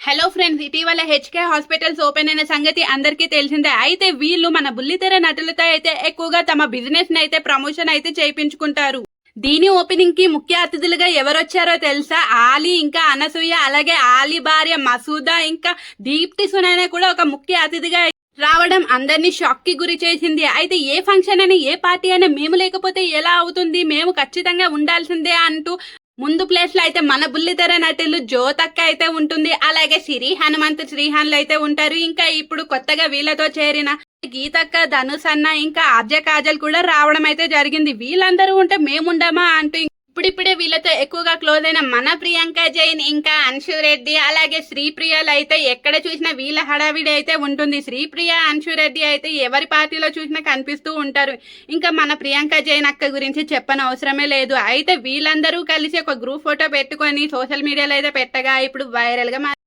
Hello friends ఇటీవల HK hospitals open అయిన సంగతి అందరికీ తెలిసిందే. అయితే వీళ్ళు మన బుల్లితెర నటులతో అయితే ఎక్కువగా తమ బిజినెస్ అయితే ప్రమోషన్ అయితే చేయించుకుంటారు. దీని ఓపెనింగ్కి ముఖ్య అతిథులుగా ఎవరొచ్చారో తెలుసా? ఆలీ ఇంకా అనసూయ అలాగే ఆలీ భార్య మసూదా ఇంకా దీప్తి సునైన కూడా ఒక ముఖ్య అతిథిగా రావడం అందరినీ షాక్కి గురి చేసింది. అయితే ఏ ఫంక్షన్ అని ఏ పార్టీ అయినా మేము లేకపోతే ఎలా అవుతుంది? మేము ఖచ్చితంగా ఉండాల్సిందే అంటూ ముందు ప్లేస్లో అయితే మన బుల్లితెర నటులు జ్యోతక్క అయితే ఉంటుంది అలాగే సిరి హనుమంత్ శ్రీహాన్లు అయితే ఉంటారు. ఇంకా ఇప్పుడు కొత్తగా వీళ్ళతో చేరిన గీతక్క ధనుసన్న ఇంకా అబ్జ కాజల్ కూడా రావడం అయితే జరిగింది. వీళ్ళందరూ ఉంటే మేముండమా అంటూ ఇప్పుడిప్పుడే వీళ్ళతో ఎక్కువగా క్లోజ్ అయిన మన ప్రియాంక జైన్ ఇంకా అన్షు రెడ్డి అలాగే శ్రీప్రియలు అయితే ఎక్కడ చూసినా వీళ్ళ హడావిడి అయితే ఉంటుంది. శ్రీప్రియ అన్షు రెడ్డి అయితే ఎవరి పార్టీలో చూసినా కనిపిస్తూ ఉంటారు. ఇంకా మన ప్రియాంక జైన్ అక్క గురించి చెప్పని అవసరమే లేదు. అయితే వీళ్ళందరూ కలిసి ఒక గ్రూప్ ఫోటో పెట్టుకొని సోషల్ మీడియాలో అయితే పెట్టగా ఇప్పుడు వైరల్గా